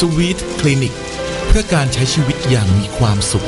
สวีทคลินิก เพื่อการใช้ชีวิตอย่างมีความสุข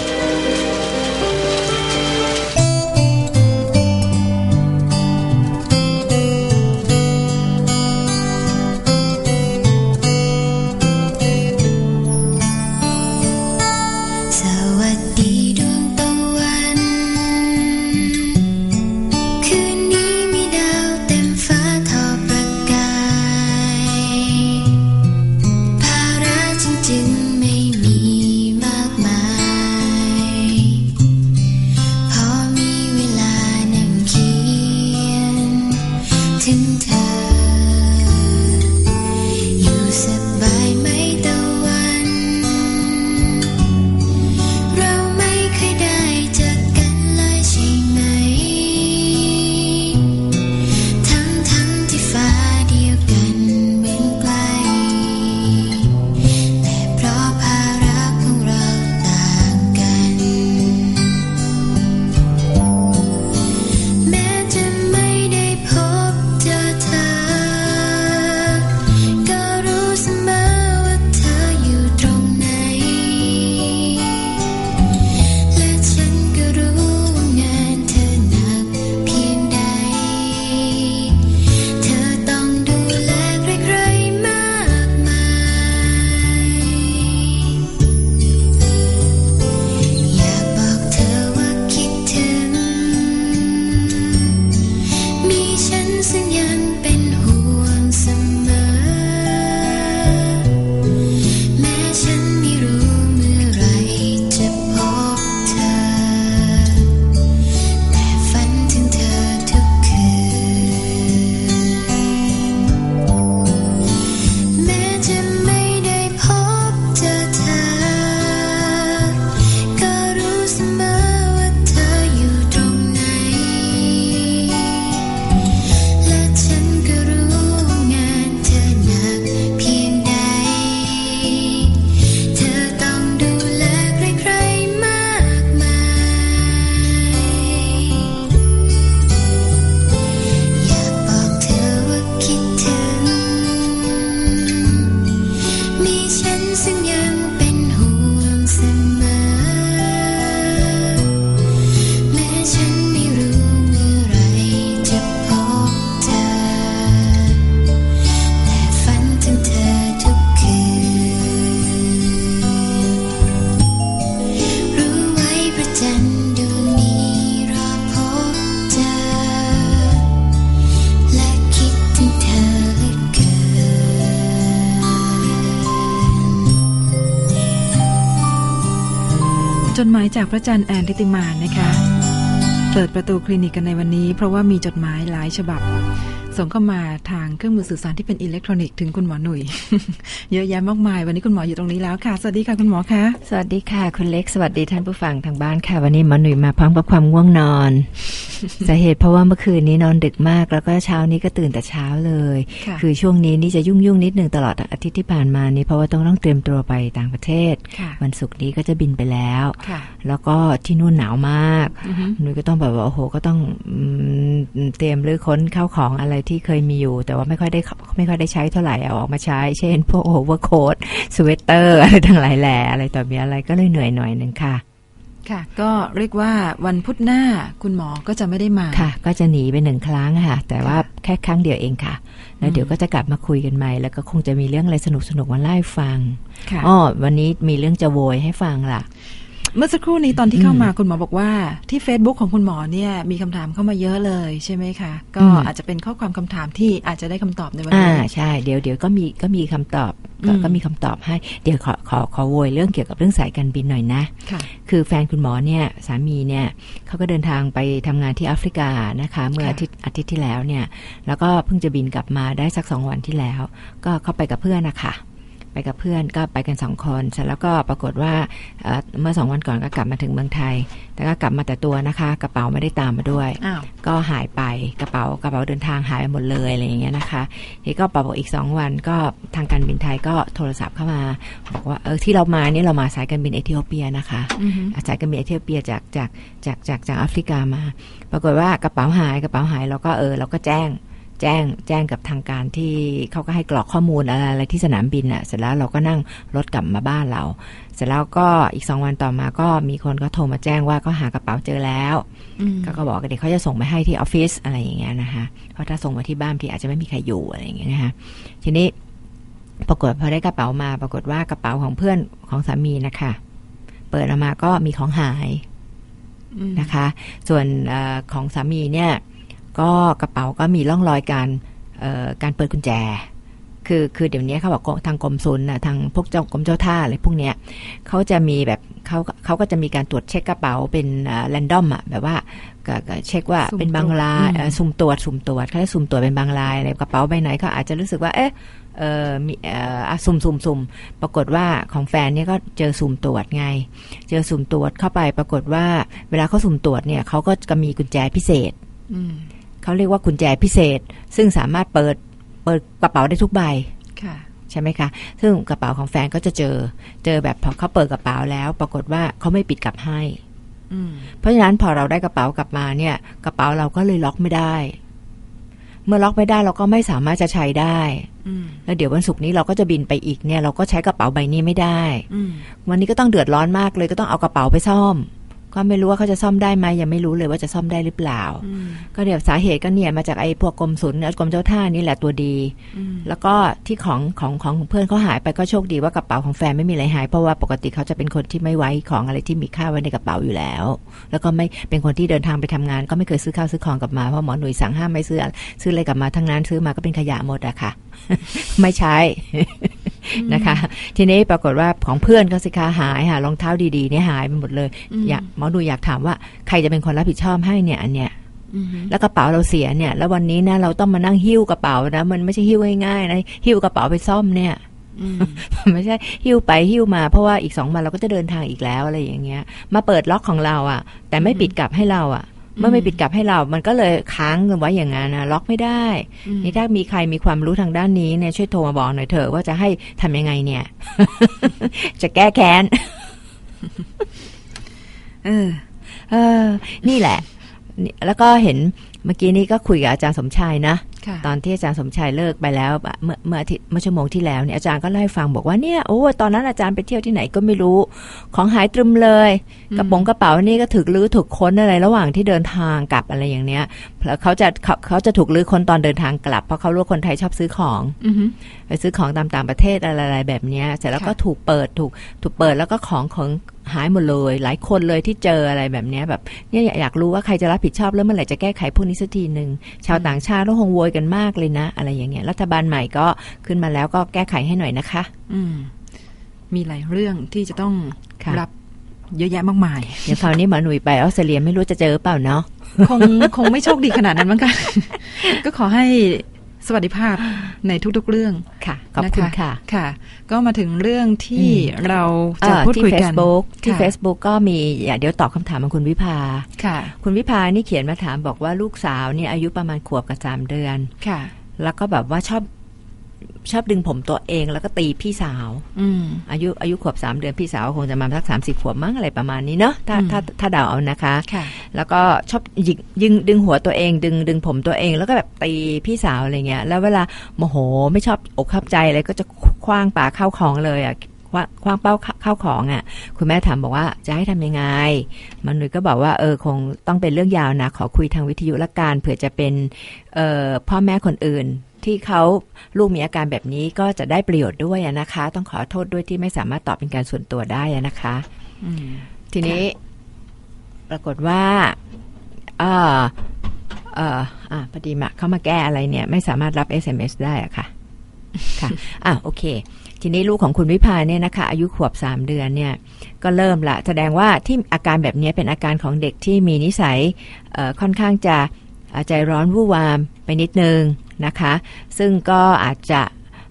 จดหมายจากพระจันทร์แอนทิติมานนะคะ เปิดประตูคลินิกกันในวันนี้ เพราะว่ามีจดหมายหลายฉบับ ส่งเข้ามาทางเครื่องมือสื่อสารที่เป็นอิเล็กทรอนิกส์ถึงคุณหมอหนุ่ย เยอะแยะมากมาย วันนี้คุณหมออยู่ตรงนี้แล้วค่ะ สวัสดีค่ะคุณหมอคะสวัสดีค่ะ คุณเล็กสวัสดีท่านผู้ฟังทางบ้านค่ะ วันนี้หมอหนุ่ยมาพร้อมกับความง่วงนอน สาเหตุเพราะว่าเมื่อคืนนี้นอนดึกมาก แล้วก็เช้านี้ก็ตื่นแต่เช้าเลยค่ะคือช่วงนี้นี่จะยุ่งยุ่งๆนิดหนึ่งตลอดอาทิตย์ที่ผ่านมานี้เพราะว่าต้องต้องเตรียมตัวไปต่างประเทศค่ะวันศุกร์นี้ก็จะบินไปแล้วค่ะแล้วก็ที่นู่นหนาวมากอือฮึหนุยก็ต้องแบบว่าโอ้โหก็ต้องอืมเตรียมหรือค้นเข้าของอะไรที่เคยมีอยู่ แต่ว่าไม่ค่อยได้ไม่ค่อยได้ใช้เท่าไหร่เอาออกมาใช้ เช่น พวกโอเวอร์โค้ทสเวตเตอร์อะไรทั้งหลายแหล่อะไรต่อมีอะไรก็เลยเหนื่อยหน่อยหนึ่งค่ะ ค่ะ ก็เรียกว่าวันพุธหน้าคุณหมอก็จะไม่ได้มาค่ะ ก็จะหนีไปหนึ่งครั้งค่ะ แต่ว่าแค่ครั้งเดียวเองค่ะ แล้วเดี๋ยวก็จะกลับมาคุยกันใหม่ แล้วก็คงจะมีเรื่องอะไรสนุกสนุกๆมาเล่าให้ฟังค่ะอ๋อวันนี้มีเรื่องจะโวยให้ฟังล่ะ เมื่อสักครู่นี้ตอนที่เข้ามาคุณหมอบอกว่า ที่ Facebook ของคุณหมอเนี่ยมีคำถามเข้ามาเยอะเลยใช่ไหมคะ ก็อืมอาจจะเป็นข้อความคำถามที่อาจจะได้คำตอบในวันอ่านี้ใช่เดี๋ยวเดี๋ยวก็มีก็มีคำตอบก็อืมก็มีคำตอบให้ เดี๋ยวขอขอขอโวยเรื่องเกี่ยวกับเรื่องสายการบินหน่อยนะค่ะคือแฟนคุณหมอเนี่ยสามีเนี่ยเขาก็เดินทางไปทำงานที่แอฟริกานะคะ เมื่อค่ะอาทิตย์อาทิตย์ที่แล้วเนี่ย แล้วก็เพิ่งจะบินกลับมาได้สักสองวันที่แล้ว ก็เข้าไปกับเพื่อนนะคะ ไปกับเพื่อนก็ไปกันสองคนเสร็จแล้วก็ปรากฏว่าเอ่อเมื่อสองวันก่อนก็กลับมาถึงเมืองไทย แต่ก็กลับมาแต่ตัวนะคะ กระเป๋าไม่ได้ตามมาด้วยอ้าวก็หายไปกระเป๋ากระเป๋าเดินทางหายไปหมดเลยอะไรอย่างเงี้ยนะคะทีนี้ก็ปรากฏอีกสองวันก็ทางการบินไทยก็โทรศัพท์เข้ามาบอกว่าเออที่เรามาเนี่ยเรามาสายการบินเอธิโอเปียนะคะอือฮึสายการบินเอธิโอเปียจากจากจากจากจากแอฟริกามา ปรากฏว่ากระเป๋าหายกระเป๋าหายเราก็เออเราก็แจ้ง แจ้งแจ้งกับทางการที่เขาก็ให้กรอกข้อมูลอะไรอะไรที่สนามบินอะ เสร็จแล้วเราก็นั่งรถกลับมาบ้านเรา เสร็จแล้วก็อีกสองวันต่อมาก็มีคนก็โทรมาแจ้งว่าก็หากระเป๋าเจอแล้วอืมก็ก็บอกว่าเดี๋ยวเขาจะส่งไปให้ที่ออฟฟิศอะไรอย่างเงี้ยนะคะเพราะถ้าส่งมาที่บ้านที่อาจจะไม่มีใครอยู่อะไรอย่างเงี้ยนะคะทีนี้ปรากฏพอได้กระเป๋ามา ปรากฏว่ากระเป๋าของเพื่อนของสามีนะคะ เปิดออกมาก็มีของหายอืมนะคะ ส่วนเออของสามีเนี่ย ก็กระเป๋าก็มีร่องรอยการเอ่อการเปิดกุญแจ คือคือเดี๋ยวนี้เขาบอกทางกรมศุลน่ะทางพวกเจ้ากรมเจ้าท่าอะไรพวกเนี้ยเขาจะมีแบบเขาเขาก็จะมีการตรวจเช็คกระเป๋าเป็นแรนดอมอะแบบว่าก็ก็เช็คว่าสุ่มเป็นบางรายตรวจเอ่อสุ่มตรวจสุ่มตรวจเขาเรียกสุ่มตรวจเป็นบางรายอะไรกระเป๋าใบไหนก็อาจจะรู้สึกว่าเอ๊ะเออมีเอ่ออะสุ่มสุ่มสุ่มปรากฏว่าของแฟนเนี่ยก็เจอสุ่มตรวจไง เจอสุ่มตรวจเข้าไปปรากฏว่า เวลาเขาสุ่มตรวจเนี่ยเขาก็จะมีกุญแจพิเศษอืม เขาเรียกว่ากุญแจพิเศษ ซึ่งสามารถเปิดเปิดกระเป๋าได้ทุกใบค่ะใช่ไหมคะ ซึ่งกระเป๋าของแฟนก็จะเจอ เจอแบบพอเขาเปิดกระเป๋าแล้ว ปรากฏว่าเขาไม่ปิดกลับให้อืมเพราะฉะนั้นพอเราได้กระเป๋ากลับมาเนี่ย กระเป๋าเราก็เลยล็อกไม่ได้ เมื่อล็อกไม่ได้เราก็ไม่สามารถจะใช้ได้อืมแล้วเดี๋ยววันศุกร์นี้เราก็จะบินไปอีกเนี่ย เราก็ใช้กระเป๋าใบนี้ไม่ได้อืมวันนี้ก็ต้องเดือดร้อนมากเลยก็ต้องเอากระเป๋าไปซ่อม ก็ไม่รู้ว่าเขาจะซ่อมได้ไหมยังไม่รู้เลยว่าจะซ่อมได้หรือเปล่าอืมก็เดี๋ยวสาเหตุก็เนี่ยมาจากไอ้พวกกรมศุลกรมเจ้าท่านี่แหละตัวดีอืมแล้วก็ที่ของของของเพื่อนเขาหายไปก็โชคดีว่ากระเป๋าของแฟนไม่มีอะไรหาย เพราะว่าปกติเขาจะเป็นคนที่ไม่ไว้ของอะไรที่มีค่าไว้ในกระเป๋าอยู่แล้ว แล้วก็ไม่เป็นคนที่เดินทางไปทำงาน ก็ไม่เคยซื้อข้าวซื้อของกลับมาเพราะหมอหนุ่ยสั่งห้ามไม่ซื้ออะไรซื้ออะไรกลับมาทั้งนั้นซื้อมาก็เป็นขยะหมดอะค่ะ ไม่ใช้ นะคะ ทีนี้ปรากฏว่าของเพื่อนก็สิคะหายค่ะรองเท้าดีๆเนี่ยหายไปหมดเลยอืมอยากหมอดูอยากถามว่าใครจะเป็นคนรับผิดชอบให้เนี่ยอันเนี้ยอืมแล้วกระเป๋าเราเสียเนี่ย แล้ววันนี้นะเราต้องมานั่งหิ้วกระเป๋านะมันไม่ใช่หิ้วง่ายๆนะหิ้วกระเป๋าไปซ่อมเนี่ยอืมไม่ใช่หิ้วไปหิ้วมาเพราะว่าอีกสองวันเราก็จะเดินทางอีกแล้วอะไรอย่างเงี้ย มาเปิดล็อกของเราอะ่ะ แต่ไม่ปิดกลับให้เราอะ่ะ เมื่อไม่ปิดกลับให้เรา มันก็เลยค้างกันไว้อย่างนั้นนะล็อกไม่ได้อืมนี่ถ้ามีใครมีความรู้ทางด้านนี้เนี่ยช่วยโทรมาบอกหน่อยเถอะว่าจะให้ทำยังไงเนี่ย จะแก้แค้นเออเออ นี่แหละนี่แล้วก็เห็นเมื่อกี้นี้ก็คุยกับอาจารย์สมชายนะค่ะ ตอนที่อาจารย์สมชายเลิกไปแล้วอะเมื่อเมื่ออาทิตย์เมื่อชั่วโมงที่แล้วเนี่ยอาจารย์ก็เล่าให้ฟังบอกว่าเนี่ยโอ้ตอนนั้นอาจารย์ไปเที่ยวที่ไหนก็ไม่รู้ ของหายตรึมเลยอืมกระโป๋องกระเป๋านี่ก็ถูกลื้อถูกค้นอะไรระหว่างที่เดินทางกลับอะไรอย่างเนี้ยแล้วเขาจะเขาเขาจะถูกลื้อค้นตอนเดินทางกลับเพราะเขารู้ว่าคนไทยชอบซื้อของอืมไปซื้อของตามต่างประเทศอะไรๆแบบเนี้ยเสร็จแล้วก็ค่ะถูกเปิดถูกถูกเปิดแล้วก็ของของ หายหมดเลย หลายคนเลยที่เจออะไรแบบเนี้ยแบบเนี่ยอยากรู้ว่าใครจะรับผิดชอบแล้วเมื่อไหร่จะแก้ไขพวกนี้สักทีหนึ่งชาวต่างชาติก็คงโวยกันมากเลยนะ อะไรอย่างเงี้ยรัฐบาลใหม่ก็ขึ้นมาแล้วก็แก้ไขให้หน่อยนะคะ อืมมีหลายเรื่องที่จะต้องค่ะรับเยอะแยะมากมายเดี๋ยวคราวนี้หมอหนุ่ยไปออสเตรเลียไม่รู้จะเจอเปล่าเนาะคงคงไม่โชคดีขนาดนั้นมั้งคะก็ขอให้ สวัสดิภาพในทุกๆเรื่องค่ะขอบคุณค่ะค่ะ ก็มาถึงเรื่องที่อืมเราเอ่จะอพูดที่คุยกัน Facebook ที่ค่ะ Facebook ก็มีอย่าเดี๋ยวตอบคำถามของคุณวิภาค่ะ คุณวิภานี่เขียนมาถามบอกว่าลูกสาวเนี่ยอายุประมาณขวบกับสามเดือนค่ะ แล้วก็แบบว่าชอบ ชอบดึงผมตัวเองแล้วก็ตีพี่สาว อืมอายุอายุขวบสามเดือนพี่สาวคงจะมาสักสามสิบขวบมั้งอะไรประมาณนี้เนาะถ้าอืมถ้าถ้าเดาเอานะคะค่ะ แล้วก็ชอบหยิกยิงดึงหัวตัวเอง ดึงดึงผมตัวเองแล้วก็แบบตีพี่สาวอะไรเงี้ย แล้วเวลาโมโหไม่ชอบอกขับใจอะไรก็จะคว้างปาเข้าของเลยอะคว้างคว้างเป้าเข้าของอะ คุณแม่ถามบอกว่าจะให้ทำยังไง มันหนุ่ยก็บอกว่าเออคงต้องเป็นเรื่องยาวนะ ขอคุยทางวิทยุละกันเผื่อจะเป็นเอ่อพ่อแม่คนอื่น ที่เขาลูกมีอาการแบบนี้ก็จะได้ประโยชน์ด้วยอะนะคะ ต้องขอโทษด้วยที่ไม่สามารถตอบเป็นการส่วนตัวได้อะนะคะอืมทีนี้ปรากฏว่าเออเอออะพอดีมาเข้ามาแก้อะไรเนี่ย ไม่สามารถรับ SMS ได้อะค่ะ ค่ะอะโอเค ทีนี้ลูกของคุณวิภาเนี่ยนะคะ อายุขวบสามเดือนเนี่ย ก็เริ่มละแสดงว่าที่อาการแบบนี้เป็นอาการของเด็กที่มีนิสัยเอ่อค่อนข้างจะเอ่อใจร้อนวู่วามไปนิดนึง นะคะ ซึ่งก็อาจจะ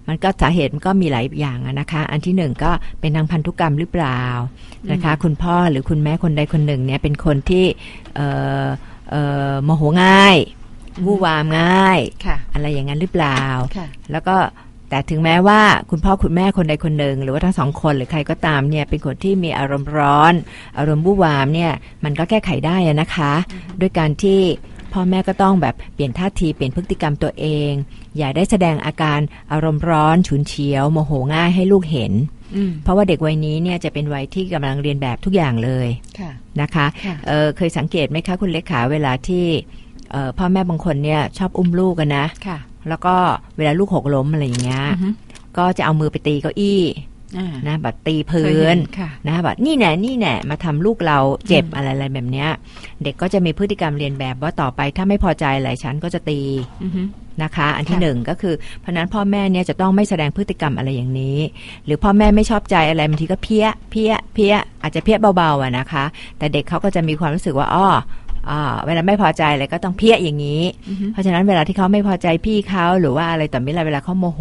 มันก็สาเหตุมันก็มีหลายอย่างอะนะคะ อันที่หนึ่งก็เป็นทางพันธุกรรมหรือเปล่านะคะ คุณพ่อหรือคุณแม่คนใดคนหนึ่งเนี่ยเป็นคนที่เอ่อเอ่อโมโหง่ายวู่วามง่ายค่ะอะไรอย่างนั้นหรือเปล่าค่ะแล้วก็แต่ถึงแม้ว่าคุณพ่อคุณแม่คนใดคนหนึ่ง หรือว่าทั้งสองคนหรือใครก็ตามเนี่ยเป็นคนที่มีอารมณ์ร้อน อารมณ์บู้วามเนี่ยมันก็แก้ไขได้อะนะคะ ด้วยการที่ พ่อแม่ก็ต้องแบบเปลี่ยนท่าทีเปลี่ยนพฤติกรรมตัวเอง อย่าได้แสดงอาการอารมณ์ร้อนฉุนเฉียว โมโหง่ายให้ลูกเห็นอืมเพราะว่าเด็กวัยนี้เนี่ยจะเป็นวัยที่กำลังเรียนแบบทุกอย่างเลยค่ะนะคะค่ะเอ่อเคยสังเกตไหมคะคุณเล็กขาเวลาที่เอ่อพ่อแม่บางคนเนี่ยชอบอุ้มลูกกันนะค่ะแล้วก็เวลาลูกหกล้มอะไรอย่างเงี้ยอือฮึก็จะเอามือไปตีเก้าอี้อ่า นะแบบตีเคพื้ยเห็นค่ะนะแบบนี่แน่นี่แน่มาทำลูกเราเจ็บอืมอะไรอะไรแบบเนี้ย เด็กก็จะมีพฤติกรรมเรียนแบบว่าต่อไปถ้าไม่พอใจอะไรฉันก็จะตีอือฮึนะคะ อันที่ค่ะหนึ่งก็คือเพราะฉะนั้นพ่อแม่เนี่ยจะต้องไม่แสดงพฤติกรรมอะไรอย่างนี้ หรือพ่อแม่ไม่ชอบใจอะไรบางทีก็เพี้ยเพี้ยเพี้ยอาจจะเพี้ยเบาๆอะนะคะ แต่เด็กเขาก็จะมีความรู้สึกว่าอ้ออ่า เวลาไม่พอใจอะไรก็ต้องเพี้ยอย่างนี้อือฮึเพราะฉะนั้นเวลาที่เขาไม่พอใจพี่เขาหรือว่าอะไรต่อมิอะไรเวลาเขาโมโห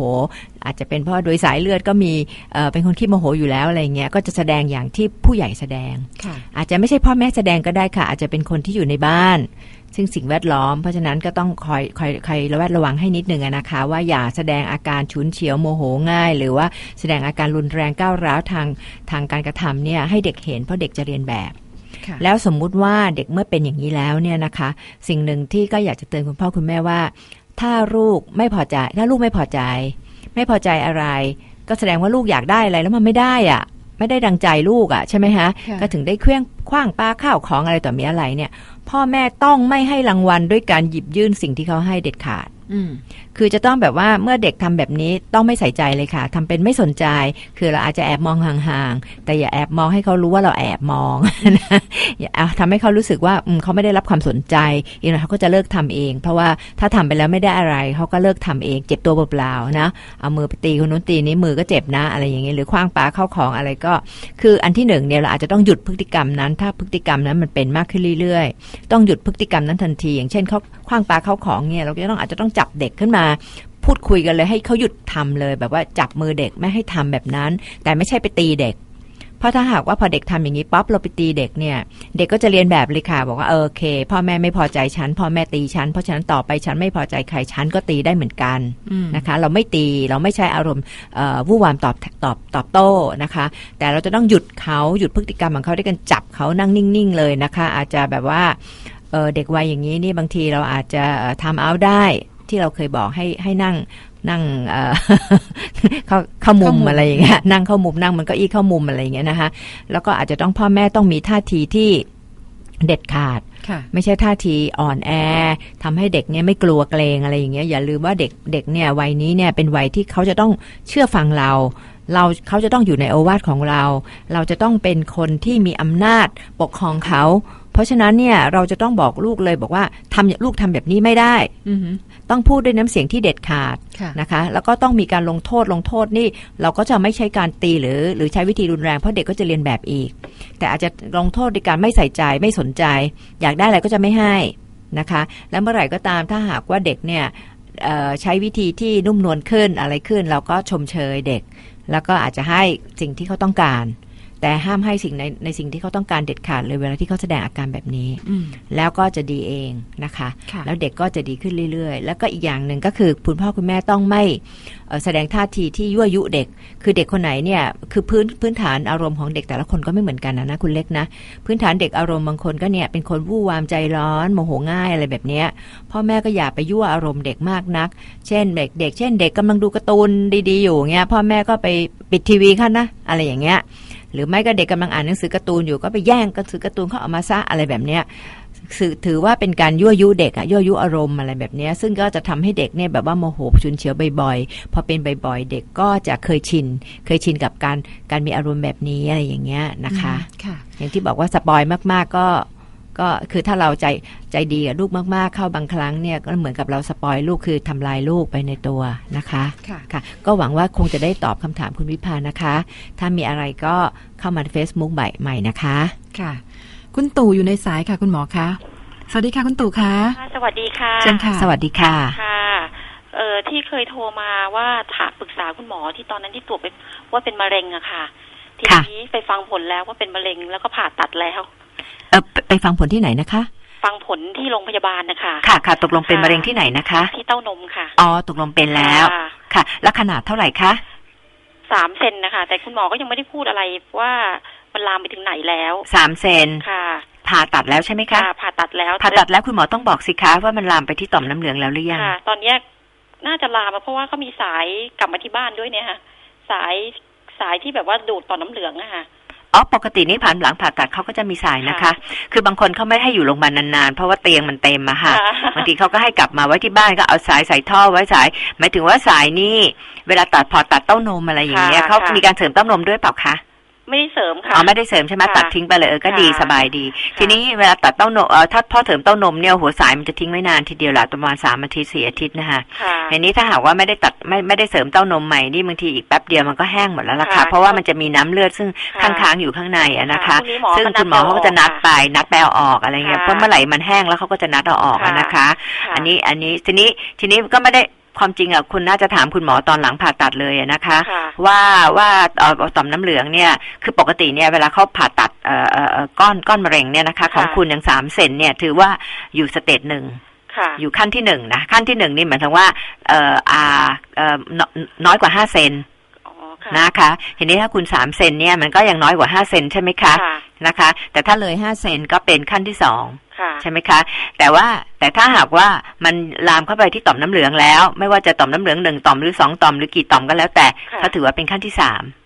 อาจจะเป็นเพราะโดยสายเลือดก็มีเอ่อเป็นคนขี้โมโหอยู่แล้วอะไรเงี้ยก็จะแสดงอย่างที่ผู้ใหญ่แสดงค่ะอาจจะไม่ใช่พ่อแม่แสดงก็ได้ค่ะ อาจจะเป็นคนที่อยู่ในบ้าน ซึ่งสิ่งแวดล้อม เพราะฉะนั้นก็ต้องคอยคอยคอยระแวดระวังให้นิดนึงอะนะคะ ว่าอย่าแสดงอาการฉุนเฉียวโมโหง่าย หรือว่าแสดงอาการรุนแรงก้าวร้าวทางทางการกระทำเนี่ยให้เด็กเห็นเพราะเด็กจะเรียนแบบค่ะ แล้วสมมุติว่าเด็กเมื่อเป็นอย่างนี้แล้วเนี่ยนะคะ สิ่งหนึ่งที่ก็อยากจะเตือนคุณพ่อคุณแม่ว่า ถ้าลูกไม่พอใจ ถ้าลูกไม่พอใจ ไม่พอใจอะไร ก็แสดงว่าลูกอยากได้อะไรแล้วมันไม่ได้อะไม่ได้ดังใจลูกอะ่ะใช่ไหมฮะค่ะก็ถึงได้เคลื่องคว้างปลาข้าวของอะไรต่อมีอะไรเนี่ย พ่อแม่ต้องไม่ให้รางวัลด้วยการหยิบยื่นสิ่งที่เขาให้เด็ดขาดอืมคือจะต้องแบบว่าเมื่อเด็กทำแบบนี้ต้องไม่ใส่ใจเลยค่ะทำเป็นไม่สนใจ คือเราอาจจะแอบมองห่างๆ แต่อย่าแอบมองให้เขารู้ว่าเราแอบมองนะอย่าทำให้เขารู้สึกว่าเขาไม่ได้รับความสนใจอีกหน่อยเขาก็จะเลิกทำเอง เพราะว่าถ้าทำไปแล้วไม่ได้อะไร เขาก็เลิกทำเอง เจ็บตัวเปล่าๆนะ เอามือไปตีคนนู้นตีนี้มือก็เจ็บนะ อะไรอย่างเงี้ยหรือคว้างปลาเข้าของอะไรก็ คืออันที่หนึ่งเนี่ยเราอาจจะต้องหยุดพฤติกรรมนั้น ถ้าพฤติกรรมนั้นมันเป็นมากขึ้นเรื่อยๆ ต้องหยุดพฤติกรรมนั้นทันที อย่างเช่นเขาคว้างปลาเข้าของเนี่ยเราก็ต้องอาจจะต้องจับเด็กขึ้นมาพูดคุยกันเลยให้เขาหยุดทำเลย แบบว่าจับมือเด็กไม่ให้ทำแบบนั้น แต่ไม่ใช่ไปตีเด็ก เพราะถ้าหากว่าพอเด็กทำอย่างนี้ปั๊บเราไปตีเด็กเนี่ย เด็กก็จะเรียนแบบเลยค่ะ บอกว่าเออโอเค พ่อแม่ไม่พอใจฉันพ่อแม่ตีฉันเพราะฉะนั้นต่อไปฉันไม่พอใจใครฉันก็ตีได้เหมือนกันอืมนะคะ เราไม่ตีเราไม่ใช้อารมณ์เอ่อวู่วามตอบตอบตอบโต้นะคะ แต่เราจะต้องหยุดเขาหยุดพฤติกรรมของเขาด้วยการจับเขานั่งนิ่งๆเลยนะคะ อาจจะแบบว่าเอ่อเด็กวัยอย่างนี้นี่บางทีเราอาจจะทำเอาได้ ที่เราเคยบอกให้ให้นั่งนั่งเอ่อเข้าเข้ามุเข้ามมุมอะไรอย่างเงี้ยนั่งเข้ามุมนั่งมันก็อี้เข้ามุมอะไรอย่างเงี้ยนะคะแล้วก็อาจจะต้องพ่อแม่ต้องมีท่าทีที่เด็ดขาดค่ะไม่ใช่ท่าทีอ่อนแอทำให้เด็กเนี่ยไม่กลัวเกรงอะไรอย่างเงี้ยอย่าลืมว่าเด็กเด็กเนี่ยวัยนี้เนี่ยเป็นวัยที่เขาจะต้องเชื่อฟังเรา เราเขาจะต้องอยู่ในโอวาทของเรา เราจะต้องเป็นคนที่มีอำนาจปกครองเขา เพราะฉะนั้นเนี่ยเราจะต้องบอกลูกเลยบอกว่าทำลูกทำแบบนี้ไม่ได้อือฮึ ต้องพูดด้วยน้ำเสียงที่เด็ดขาดค่ะนะคะ แล้วก็ต้องมีการลงโทษลงโทษนี่ เราก็จะไม่ใช้การตีหรือ หรือใช้วิธีรุนแรงเพราะเด็กก็จะเรียนแบบอีก แต่อาจจะลงโทษด้วยการไม่ใส่ใจไม่สนใจ อยากได้อะไรก็จะไม่ให้นะคะ แล้วเมื่อไหร่ก็ตามถ้าหากว่าเด็กเนี่ยเอ่อใช้วิธีที่นุ่มนวลขึ้นอะไรขึ้น เราก็ชมเชยเด็ก แล้วก็อาจจะให้สิ่งที่เขาต้องการ แต่ห้ามให้สิ่งในในสิ่งที่เขาต้องการเด็ดขาดเลยเวลาที่เขาแสดงอาการแบบนี้อืมแล้วก็จะดีเองนะคะค่ะแล้วเด็กก็จะดีขึ้นเรื่อยๆ แล้วก็อีกอย่างหนึ่งก็คือคุณพ่อคุณแม่ต้องไม่เอ่อแสดงท่าทีที่ยั่วยุเด็ก คือเด็กคนไหนเนี่ยคือพื้นพื้นฐานอารมณ์ของเด็กแต่ละคนก็ไม่เหมือนกันนะนะคุณเล็กนะ พื้นฐานเด็กอารมณ์บางคนก็เนี่ยเป็นคนวู่วามใจร้อนโมโหง่ายอะไรแบบเนี้ยพ่อแม่ก็อย่าไปยั่วอารมณ์เด็กมากนัก เช่นเด็กเด็กเช่น เด็กกำลังดูการ์ตูนดีๆ อยู่เงี้ยพ่อแม่ก็ไปปิดทีวีค่ะนะอะไรอย่างเงี้ย หรือไม่ก็เด็กกำลังอ่านหนังสือการ์ตูนอยู่ก็ไปแย่งหนังสือการ์ตูนเขาเอามาซะอะไรแบบเนี้ยถือถือว่าเป็นการยั่วยุเด็กอะยั่วยุอารมณ์อะไรแบบเนี้ยซึ่งก็จะทำให้เด็กเนี่ยแบบว่าโมโหชุนเฉียวบ่อยๆพอเป็นบ่อยๆ เด็กก็จะเคยชิน เคยชินกับการการมีอารมณ์แบบนี้อะไรอย่างเงี้ยนะคะค่ะอย่างที่บอกว่าสปอยมากๆก็ ก็คือถ้าเราใจใจดีกับลูกมากๆ เข้าบางครั้งเนี่ยก็เหมือนกับเราสปอยลูกคือทำลายลูกไปในตัวนะคะค่ะค่ะก็หวังว่าคงจะได้ตอบคำถามคุณวิพานะคะ ถ้ามีอะไรก็เข้ามา Facebook ใใหม่นะคะค่ะ คุณตู่อยู่ในสายค่ะ คุณหมอคะสวัสดีค่ะคุณตู่คะค่ะสวัสดีค่ะเชิญค่ะ สวัสดีค่ะค่ะเอ่อที่เคยโทรมาว่าถามปรึกษาคุณหมอที่ตอนนั้นที่ตรวจเป็นว่าเป็นมะเร็งอะค่ะ ทีค่ะนี้ไปฟังผลแล้วว่าเป็นมะเร็งแล้วก็ผ่าตัดแล้ว เออไปไปฟังผลที่ไหนนะคะ ฟังผลที่โรงพยาบาลนะคะค่ะค่ะตกลงเป็นมะเร็งที่ไหนนะคะ ที่เต้านมค่ะอ๋อตกลงเป็นแล้ว ค่ะค่ะแล้วขนาดเท่าไหร่คะสามเซนนะคะ แต่คุณหมอก็ยังไม่ได้พูดอะไรว่ามันลามไปถึงไหนแล้วสามเซนค่ะผผ่าตัดแล้วใช่ไหมคะค่ะผ่าตัดแล้วผ่าตัดแล้วคุณหมอต้องบอกสิคะว่ามันลามไปที่ต่อมน้ำเหลืองแล้วหรือยังค่ะตอนเนี้ยน่าจะลามมาเพราะว่าเขามีสายกลับมาที่บ้านด้วยเนี่ยค่ะ สายสายที่แบบว่าดูดต่อน้ำเหลืองอะค่ะ อ๋อปกตินี่ผ่านหลังผ่าตัดเขาก็จะมีสายนะคะค่ะคือบางคนเขาไม่ให้อยู่โรงพยาบาลนานๆ เพราะว่าเตียงมันเต็มอะค่ะค่ะบางทีเขาก็ให้กลับมาไว้ที่บ้านก็เอาสายใส่ท่อไว้สาย หมายถึงว่าสายนี่ เวลาตัดพอตัดเต้านมอะไรอย่างเงี้ยค่ะเขาค่ะมีการเสริมเต้านมด้วยเปล่าคะ ไม่ได้เสริมค่ะอ๋อไม่ได้เสริมใช่ไหมค่ะตัดทิ้งไปเลยเออก็ดีค่ะสบายดีค่ะทีนี้เวลาตัดเต้านมเออถ้าพ่อเสริมเต้านมเนี่ยหัวสายมันจะทิ้งไว้นานทีเดียวแหละประมาณสามอาทิตย์สี่อาทิตย์นะคะค่ะทีนี้ถ้าหากว่าไม่ได้ตัดไม่ไม่ได้เสริมเต้านมใหม่นี่บางทีอีกแป๊บเดียวมันก็แห้งหมดแล้วล่ะค่ะค่ะเพราะว่ามันจะมีน้ำเลือดซึ่งค่ะค้างๆอยู่ข้างในอะนะคะพรุ่งนี้หมอซึ่งก็นัดคุณหมอเขาก็จะนัดเอาออกไปนัดไปเอาออกอะไรเงี้ยค่ะเพราะเมื่อไหร่มันแห้งแล้วเขาก็จะนัดเอาออกอะนะคะค่ะอันนี้อันนี้ทีนี้ทีนี้ก็ไม่ได้ ความจริงอะคุณน่าจะถามคุณหมอตอนหลังผ่าตัดเลยอะนะคะค่ะว่าว่าเอ่อต่อมน้ำเหลืองเนี่ยคือปกติเนี่ยเวลาเขาผ่าตัดเอ่อเอ่อเอ่อก้อนก้อนมะเร็งเนี่ยนะคะ ของคุณอย่างสามเซนเนี่ยถือว่าอยู่สเตจหนึ่งค่ะอยู่ขั้นที่หนึ่งนะขั้นที่หนึ่งนี่หมายถึงว่าเอ่ออาเอ่อน้อยน้อยกว่าห้าเซนอ๋อค่ะ นะคะทีนี้ถ้าคุณสามเซนเนี่ยมันก็ยังน้อยกว่าห้าเซนใช่ไหมคะค่ะนะคะ แต่ถ้าเลยห้าเซนก็เป็นขั้นที่สองค่ะใช่ไหมคะ แต่ว่าแต่ถ้าหากว่ามันลามเข้าไปที่ต่อมน้ำเหลืองแล้ว ไม่ว่าจะต่อมน้ำเหลืองหนึ่งต่อมหรือสองต่อมหรือกี่ต่อมก็แล้วแต่ค่ะเขาถือว่าเป็นขั้นที่สามอ๋อค่ะ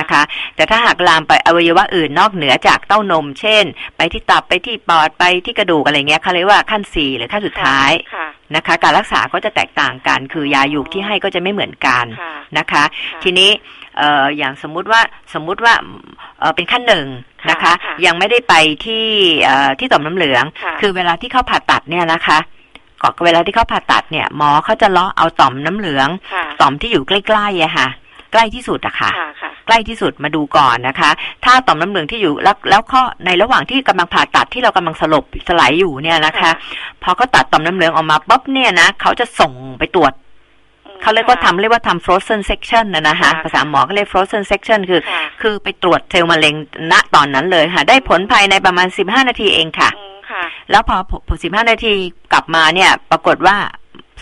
นะคะ แต่ถ้าหากลามไปอวัยวะอื่นนอกเหนือจากเต้านม เช่น ไปที่ตับไปที่ปอดไปที่กระดูกอะไรเงี้ยเขาเรียกว่าขั้นสี่หรือขั้นสุดท้ายค่ะนะคะ การรักษาก็จะแตกต่างกัน คือยาหยุกที่ให้ก็จะไม่เหมือนกันค่ะนะคะค่ะทีนี้เอ่ออย่างสมมุติว่าสมมุติว่าเอ่อเป็นขั้นหนึ่งนะคะค่ะยังไม่ได้ไปที่เอ่อที่ต่อมน้ำเหลืองค่ะคือเวลาที่เขาผ่าตัดเนี่ยนะคะก็เวลาที่เขาผ่าตัดเนี่ยหมอเขาจะเลาะเอาต่อมน้ำเหลืองค่ะต่อมที่อยู่ใกล้ๆอะค่ะ ใกล้ที่สุดอะค่ะค่ะค่ะ ใกล้ที่สุดมาดูก่อนนะคะ ถ้าต่อมน้ำเหลืองที่อยู่แล้วแล้วข้อในระหว่างที่กำลังผ่าตัดที่เรากำลังสลบสลายอยู่เนี่ยนะคะค่ะพอเขาตัดต่อมน้ำเหลืองออกมาปุ๊บเนี่ยนะเขาจะส่งไปตรวจอืมเขาเรียกว่าทำเรียกว่าทำ frozen section นะนะคะค่ะภาษาหมอก็เรียก frozen section คือค่ะคือไปตรวจเซลล์มะเร็งณตอนนั้นเลยค่ะ ได้ผลภายในประมาณ15นาทีเองค่ะอืมค่ะ แล้วพอผล15นาทีกลับมาเนี่ย ปรากฏว่า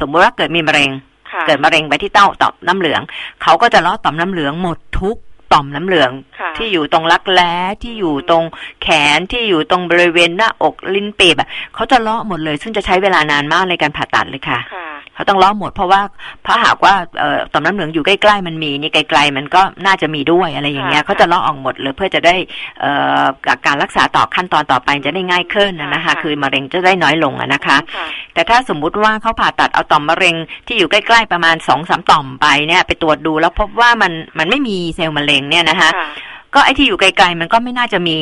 สมมติว่าเกิดมีมะเร็งค่ะเกิดมะเร็งไปที่เต้าต่อมน้ำเหลือง เขาก็จะเลาะต่อมน้ำเหลืองหมดทุก ต่อมน้ำเหลืองค่ะที่อยู่ตรงรักแร้ที่อยู่ตรงแขนที่อยู่ตรงบริเวณหน้าอกลิ้นปีบอะเขาจะเลาะหมดเลย ซึ่งจะใช้เวลานานมากในการผ่าตัดเลยค่ะค่ะ เขาต้องเลาะหมดเพราะว่าเพราะหากว่าเอ่อต่อมน้ำเหลืองอยู่ใกล้ๆมันมีนี่ไกล ๆ มันก็น่าจะมีด้วยอะไรอย่างเงี้ยค่ะเขาจะเลาะออกหมดเลยเพื่อจะได้เอ่อการรักษาต่อขั้นตอนต่อไปจะได้ง่ายขึ้นนะนะคะค่ะคือมะเร็งจะได้น้อยลงอะนะคะค่ะแต่ถ้าสมมุติว่าเขาผ่าตัดเอาต่อมมะเร็งที่อยู่ใกล้ๆประมาณสองสามต่อมไปเนี่ยไปตรวจดูแล้วพบว่ามันมันไม่มีเซลล์มะเร็งเนี่ยนะคะค่ะก็ไอ้ที่อยู่ไกลๆมันก็ไม่น่าจะมี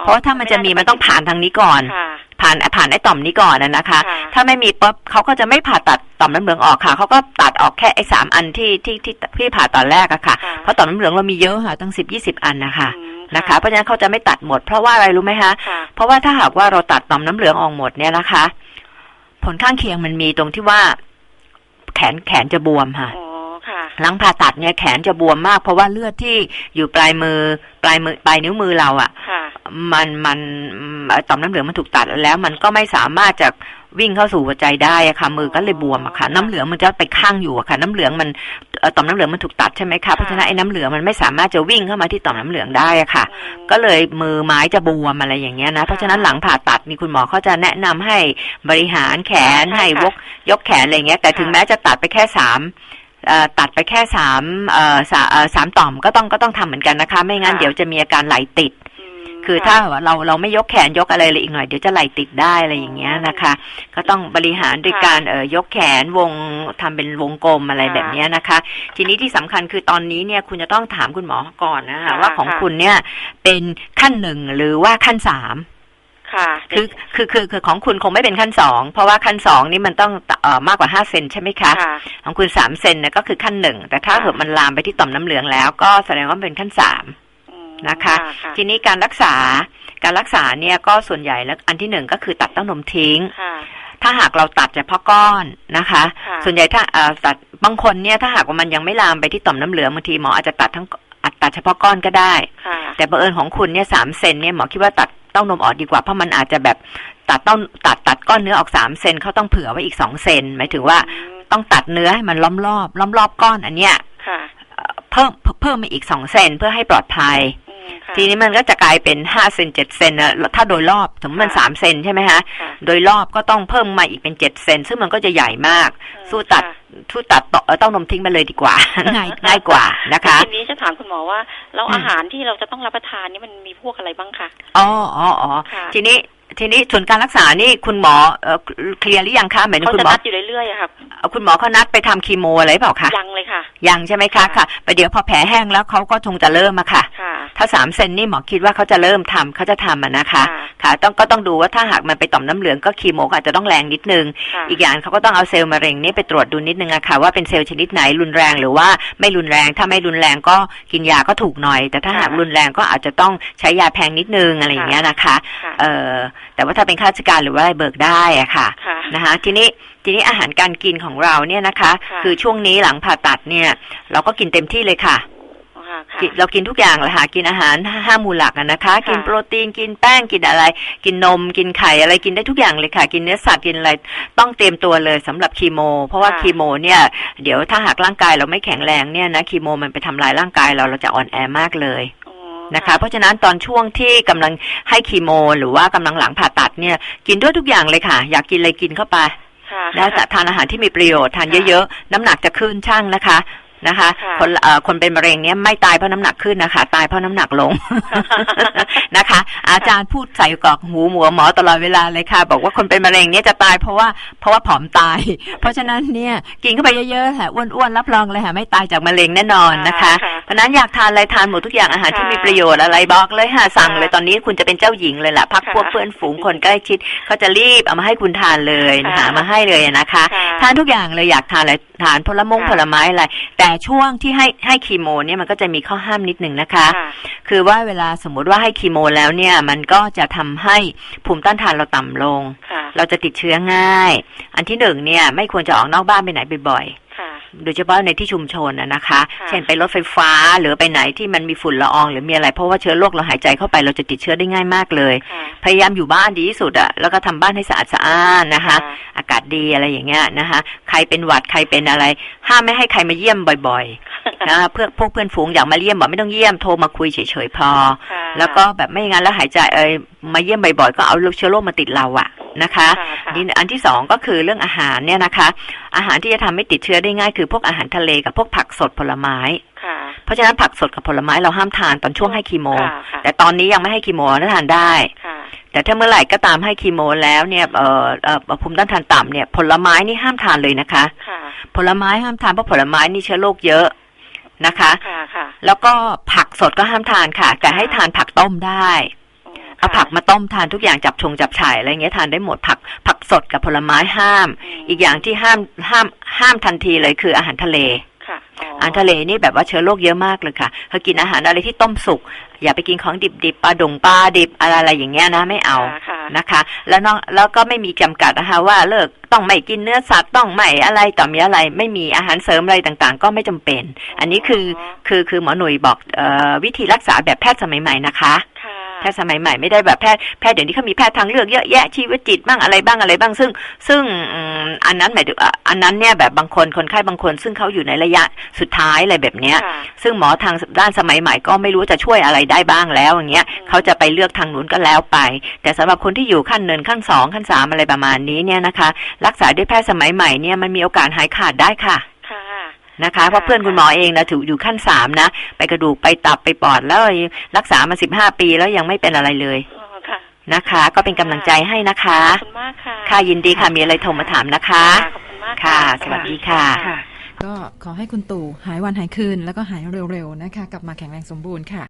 เพราะว่าถ้ามันจะมีมันต้องผ่านทางนี้ก่อนค่ะ ผ่านผ่านไอ้ต่อมนี้ก่อนนะนะคะค่ะถ้าไม่มีปุ๊บเขาก็จะไม่ผ่าตัดต่อมน้ำเหลืองออกค่ะเขาก็ตัดออกแค่ไอ้สามอันที่ที่ที่ที่ผ่าตอนแรกอะค่ะค่ะเพราะต่อมน้ำเหลืองเรามีเยอะค่ะตั้งสิบยี่สิบอันนะคะอืมนะคะเพราะฉะนั้นเขาจะไม่ตัดหมดเพราะว่าอะไรรู้ไหมคะค่ะเพราะว่าถ้าหากว่าเราตัดต่อมน้ำเหลืองออกหมดเนี่ยนะคะ ผลข้างเคียงมันมีตรงที่ว่า แขนแขนจะบวมค่ะอ๋อค่ะหลังผ่าตัดเนี่ยแขนจะบวมมาก เพราะว่าเลือดที่อยู่ปลายมือ ปลายมือปลายนิ้วมือเราอะ่ะค่ะ มันมันอืมต่อมน้ำเหลืองมันถูกตัดแล้ว มันก็ไม่สามารถจะวิ่งเข้าสู่หัวใจได้อะค่ะ มือก็เลยบวมอะค่ะ น้ำเหลืองมันจะไปข้างอยู่อะค่ะ น้ำเหลืองมันเอ่อต่อมน้ำเหลืองมันถูกตัดใช่ไหมคะเพราะฉะนั้นไอ้น้ำเหลืองมันไม่สามารถจะวิ่งเข้ามาที่ต่อมน้ำเหลืองได้อะค่ะอืมก็เลยมือไม้จะบวมอะไรอย่างเงี้ยนะเพราะฉะนั้นหลังผ่าตัดมีคุณหมอเขาจะแนะนำให้บริหารแขนใช่ให้ค่ะวกยกแขนอะไรเงี้ย แต่ถึงค่ะแม้จะตัดไปแค่สามเอ่อตัดไปแค่สามเอ่อสาเอ่อสามต่อมก็ต้องก็ต้องทำเหมือนกันนะคะ ไม่งั้นค่ะเดี๋ยวจะมีอาการไหลติดม คือถ้าว่าเราเราไม่ยกแขนยกอะไรเลยอีกหน่อยเดี๋ยวจะไหลติดได้อะไรอย่างเงี้ยนะคะ ก็ต้องบริหารด้วยค่ะการเอ่อยกแขนวงทำเป็นวงกลมอะไรค่ะแบบเนี้ยนะคะ ทีนี้ที่สำคัญคือตอนนี้เนี่ยคุณจะต้องถามคุณหมอก่อนนะคะค่ะว่าของค่ะคุณเนี่ยเป็นขั้นหนึ่งหรือว่าขั้นสามค่ะคือคือคือคือของคุณคงไม่เป็นขั้นสองเพราะว่าขั้นสองนี่มันต้องเอ่อมากกว่าห้าเซนใช่ไหมคะค่ะของคุณสามเซนเนี่ยก็คือขั้นหนึ่งแต่ถ้าค่ะเกิดมันลามไปที่ต่อมน้ำเหลืองแล้ว ก็แสดงว่าเป็นขั้นสามอืม นะคะค่ะทีนี้การรักษาการรักษาเนี่ยก็ส่วนใหญ่แล้วอันที่หนึ่งก็คือตัดเต้านมทิ้งค่ะถ้าหากเราตัดเฉพาะก้อนนะคะค่ะส่วนใหญ่ถ้าเอ่อตัดบางคนเนี่ยถ้าหากว่ามันยังไม่ลามไปที่ต่อมน้ำเหลืองบางทีหมออาจจะตัดทั้งอัดตัดเฉพาะก้อนก็ได้ค่ะแต่บังเอิญของคุณเนี่ยสามเซนเนี่ยหมอคิดว่าตัดเต้านมออกดีกว่าเพราะมันอาจจะแบบตัดเต้าตัดตัดก้อนเนื้อออกสามเซนเขาต้องเผื่อไว้อีกสองเซนหมายถึงว่าอืมต้องตัดเนื้อให้มันล้อมรอบล้อมรอบก้อนอันเนี้ยค่ะเอ่อเพิ่มเพิ่มมาอีกสองเซนเพื่อให้ปลอดภัยอืมค่ะค่ะ ทีนี้มันก็จะกลายเป็นห้าเซนเจ็ดเซนนะถ้าโดยรอบสมมติมันค่ะสามเซนใช่ไหมฮะค่ะโดยรอบก็ต้องเพิ่มมาอีกเป็นเจ็ดเซนซึ่งมันก็จะใหญ่มากอืมสู้ตัดค่ะสู้ตัดต่อเอ่อต้องนมทิ้งไปเลยดีกว่า ง่ายง่ายกว่านะคะทีนี้จะถามคุณหมอว่าแล้วอืมอาหารที่เราจะต้องรับประทานนี่มันมีพวกอะไรบ้างคะอ๋ออ๋ออ๋อค่ะทีนี้ทีนี้ส่วนการรักษานี่คุณหมอเอ่อเคลียร์หรือยังคะหมายถึงเขาคุณจะหมอนัดอยู่เรื่อยๆอะค่ะเอ่อคุณหมอเขานัดไปทำคีโมอะไรเปล่าคะยังเลยค่ะ ยังใช่ไหมคะค่ะค่ะประเดี๋ยวพอแผลแห้งแล้วเขาก็คงจะเริ่มอะค่ะค่ะ ถ้าสามเซนนี่หมอคิดว่าเขาจะเริ่มทำเขาจะทำอะนะคะค่ะค่ะ ต้องก็ต้องดูว่าถ้าหากมันไปต่อมน้ำเหลืองก็คีโมก็อาจจะต้องแรงนิดนึงค่ะอีกอย่างเขาก็ต้องเอาเซลล์มะเร็งนี่ไปตรวจดูนิดนึงอะค่ะว่าเป็นเซลล์ชนิดไหนรุนแรงหรือว่าไม่รุนแรง ถ้าไม่รุนแรงก็กินยาก็ถูกหน่อย แต่ถ้าค่ะหากรุนแรงก็อาจจะต้องใช้ยาแพงนิดนึงอะไรอย่างเงี้ยนะคะค่ะเอ่อแต่ว่าถ้าเป็นข้าราชการหรือว่าอะไรเบิกได้อะค่ะค่ะนะคะ ทีนี้ทีนี้อาหารการกินของเราเนี่ยนะคะค่ะคือช่วงนี้หลังผ่าตัดเนี่ย เราก็กินเต็มที่เลยค่ะค่ะค่ะ กินเรากินทุกอย่างเลยค่ะกินอาหารห้าห้าหมู่หลักอะนะคะค่ะกินโปรตีนกินแป้งกินอะไร กินนมกินไข่อะไรกินได้ทุกอย่างเลยค่ะ กินเนื้อสัตว์กินอะไรต้องเตรียมตัวเลยสำหรับคีโม เพราะว่าค่ะคีโมเนี่ยเดี๋ยวถ้าหากร่างกายเราไม่แข็งแรงเนี่ยนะคีโมมันไปทำลายร่างกายเราเราจะอ่อนแอมากเลยอ๋อนะคะเพราะฉะนั้นตอนช่วงที่กำลังให้คีโม หรือว่ากำลังหลังผ่าตัดเนี่ย กินด้วยทุกอย่างเลยค่ะ อยากกินอะไรกินเข้าไปค่ะนะแต่ทานอาหารที่มีประโยชน์ทานค่ะเยอะๆ น้ำหนักจะขึ้นช่างนะคะ นะคะค่ะคนเอ่อคนเป็นมะเร็งเนี้ยไม่ตายเพราะน้ำหนักขึ้นนะคะ ตายเพราะน้ำหนักลงนะคะ อาจารย์พูดใส่กรอกหูหมัวหมอตลอดเวลาเลยค่ะ บอกว่าคนเป็นมะเร็งเนี้ยจะตายเพราะว่าเพราะว่าผอมตาย เพราะฉะนั้นเนี่ยกินเข้าไปเยอะๆค่ะอ้วนๆรับรองเลยค่ะไม่ตายจากมะเร็งแน่นอนนะคะค่ะเพราะฉะนั้นอยากทานอะไรทานหมดทุกอย่างอาหารที่ค่ะมีประโยชน์อะไรบอกเลยค่ะสั่งเลยค่ะตอนนี้คุณจะเป็นเจ้าหญิงเลยล่ะพักค่ะพวกเพื่อนฝูงคนใกล้ชิดเขาจะรีบเอามาให้คุณทานเลยนะคะค่ะมาให้เลยนะคะค่ะทานทุกอย่างเลยอยากทานอะไรทานผลมงค่ะผลไม้อะไรแต่ช่วงที่ให้ให้คีโมเนี่ยมันก็จะมีข้อห้ามนิดหนึ่งนะคะค่ะคือว่าเวลาสมมุติว่าให้คีโมแล้วเนี่ยมันก็จะทำให้ภูมิต้านทานเราต่ำลงค่ะเราจะติดเชื้อง่าย อันที่หนึ่งเนี่ยไม่ควรจะออกนอกบ้านไปไหนบ่อยๆค่ะ โดยเฉพาะในที่ชุมชนนะนะคะค่ะเช่นไปรถไฟฟ้าหรือไปไหนที่มันมีฝุ่นละออง หรือมีอะไร เพราะว่าเชื้อโรคเราหายใจเข้าไปเราจะติดเชื้อได้ง่ายมากเลยค่ะพยายามอยู่บ้านดีที่สุดอะแล้วก็ทำบ้านให้สะอาดสะอ้านนะคะค่ะอากาศดีอะไรอย่างเงี้ยนะคะ ใครเป็นหวัดใครเป็นอะไร ห้ามไม่ให้ใครมาเยี่ยมบ่อยๆนะเพื่อพวกเพื่อนฝูงอยากมาเยี่ยมบอกไม่ต้องเยี่ยมโทรมาคุยเฉยๆพอค่ะแล้วก็แบบไม่งั้นแล้วหายใจเอยมาเยี่ยมบ่อยๆก็เอาเชื้อโรคมาติดเราอะ นะคะค่ะค่ะนี่อันที่สองก็คือเรื่องอาหารเนี่ยนะคะ อาหารที่จะทำให้ติดเชื้อได้ง่ายคือพวกอาหารทะเลกับพวกผักสดผลไม้ค่ะเพราะฉะนั้นผักสดกับผลไม้เราห้ามทานตอนช่วงให้คีโมค่ะค่ะแต่ตอนนี้ยังไม่ให้คีโมนะทานได้ค่ะแต่ถ้าเมื่อไหร่ก็ตามให้คีโมแล้วเนี่ยเอ่อเอ่อภูมิต้านทานต่ำเนี่ย ผลไม้นี่ห้ามทานเลยนะคะค่ะผลไม้ห้ามทานเพราะผลไม้นี่เชื้อโรคเยอะนะคะค่ะค่ะแล้วก็ผักสดก็ห้ามทานค่ะ แต่ให้ทานผักต้มได้ เอาผักมาต้มทานทุกอย่างจับชงจับฉ่ายอะไรเงี้ยทานได้หมดผักผักสดกับผลไม้ห้ามมอีกอย่างที่ห้ามห้ามห้ามทันทีเลยคืออาหารทะเลค่ะอาหารทะเลนี่แบบว่าเชื้อโรคเยอะมากเลยค่ะถ้ากินอาหารอะไรที่ต้มสุก อย่าไปกินของดิบๆปลาดงปลาดิบอะไรอะไรอย่างเงี้ยนะไม่เอาค่ะค่ะนะคะ แล้วนอกแล้วก็ไม่มีจำกัดนะคะว่าเลิกต้องไม่กินเนื้อสัตว์ต้องไม่อะไรต่อมีอะไร ไม่มีอาหารเสริมอะไรต่างๆ ก็ไม่จำเป็น อันนี้คือคือคือหมอหนุ่ยบอกเออวิธีรักษาแบบแพทย์สมัยใหม่นะคะค่ะ แพทย์สมัยใหม่ไม่ได้แบบแพทย์แพทย์เดี๋ยวนี้เขามีแพทย์ทางเลือกเยอะแยะชีวจิตบ้างอะไรบ้างอะไรบ้าง ซึ่ง ซึ่งอืมอันนั้นหมายถึงอะอันนั้นเนี่ยแบบบางคนคนไข้บางคน ซึ่งเขาอยู่ในระยะสุดท้ายอะไรแบบเนี้ยค่ะซึ่งหมอทางด้านสมัยใหม่ก็ไม่รู้จะช่วยอะไรได้บ้างแล้วอย่างเงี้ยอืมเขาจะไปเลือกทางนู้นก็แล้วไป แต่สำหรับคนที่อยู่ขั้นเนินขั้นสองขั้นสามอะไรประมาณนี้เนี่ยนะคะ รักษาด้วยแพทย์สมัยใหม่เนี่ยมันมีโอกาสหายขาดได้ค่ะค่ะ นะคะ เพราะค่ะเพื่อนคุณหมอเองนะถืออยู่ขั้นสามนะ ไปกระดูกไปตับไปปอดแล้วรักษามาสิบห้าปีแล้วยังไม่เป็นอะไรเลยอ๋อค่ะนะคะ ก็เป็นกำลังใจให้นะคะขอบคุณมากค่ะค่ะยินดีค่ะมีอะไรโทรมาถามนะคะขอบคุณมากค่ะ สวัสดีค่ะค่ะก็ขอให้คุณตู่หายวันหายคืนแล้วก็หายเร็วๆนะคะ กลับมาแข็งแรงสมบูรณ์ค่ะ